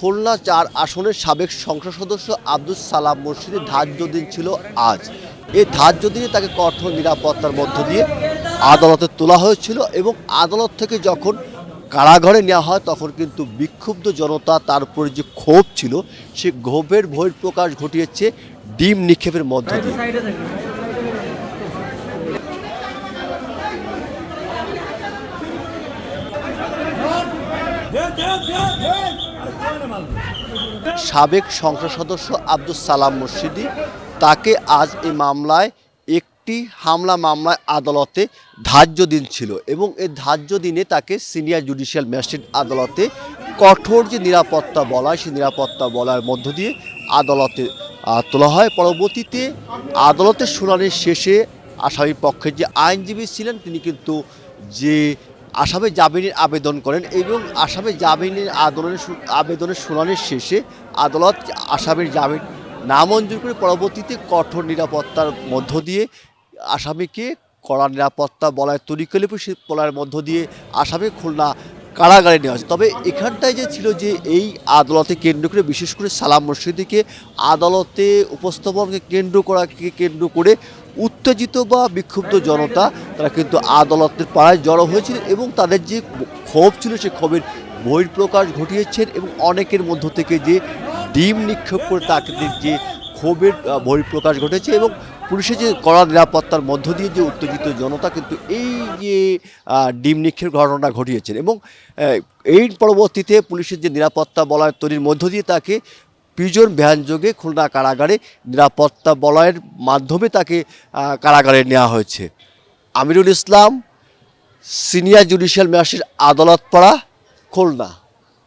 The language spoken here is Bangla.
খুলনা চার আসনের সাবেক সংসদ সদস্য আব্দুল সালাম মুর্শিদের ধার্য দিন ছিল আজ। এই ধার্য দিনে তাকে কঠোর নিরাপত্তার মধ্য দিয়ে আদালতে তোলা হয়েছিল এবং আদালত থেকে যখন কারাগারে নেওয়া হয়, তখন কিন্তু বিক্ষুব্ধ জনতা তার উপরে যে ক্ষোভ ছিল, সে ক্ষোভের বহিঃপ্রকাশ ঘটিয়েছে ডিম নিক্ষেপের মধ্য দিয়ে। সাবেক সংসদ সদস্য আব্দুল সালাম মুর্শিদি, তাকে আজ এই মামলায় একটি হামলা মামলায় আদালতে ধার্য দিন ছিল এবং এই ধার্য দিনে তাকে সিনিয়র জুডিশিয়াল ম্যাজিস্ট্রেট আদালতে কঠোর যে নিরাপত্তা বলা সেই নিরাপত্তা বলার মধ্য দিয়ে আদালতে তোলা হয়। পরবর্তীতে আদালতের শুনানির শেষে আসামি পক্ষের যে আইনজীবী ছিলেন, তিনি কিন্তু যে আসামে জামিনের আবেদন করেন এবং আসামে জামিনের আদনের আবেদনের শুনানির শেষে আদালত আসামের জামিন নামঞ্জুর করে পরবর্তীতে কঠোর নিরাপত্তার মধ্য দিয়ে আসামিকে কড়া নিরাপত্তা বলায় তরিকলিপি বলার মধ্য দিয়ে আসামি খুলনা কারাগারে নেওয়া হয়েছে। তবে এখানটায় যে ছিল যে এই আদালতে কেন্দ্র করে বিশেষ করে সালাম মুর্শিদিকে আদালতে উপস্থাপনকে কেন্দ্র করাকে কেন্দ্র করে উত্তেজিত বা বিক্ষুব্ধ জনতা তারা কিন্তু আদালতের পাড়ায় জড়ো হয়েছিল এবং তাদের যে ক্ষোভ ছিল সেই ক্ষোভের বহির্প্রকাশ ঘটিয়েছেন এবং অনেকের মধ্য থেকে যে ডিম নিক্ষেপ করে তাদের যে ক্ষোভের আহ, বহির্প্রকাশ ঘটেছে এবং পুলিশের যে কড়া নিরাপত্তার মধ্য দিয়ে যে উত্তেজিত জনতা কিন্তু এই যে ডিম নিক্ষের ঘটনা ঘটিয়েছেন এবং এই পরবর্তীতে পুলিশের যে নিরাপত্তা বলয় তৈরির মধ্য দিয়ে তাকে প্রিজন ভ্যানযোগে খুলনা কারাগারে নিরাপত্তা বলয়ের মাধ্যমে তাকে কারাগারে নেওয়া হয়েছে। Amirul Islam, senior judicial magistrate আদালত পাড়া খুলনা।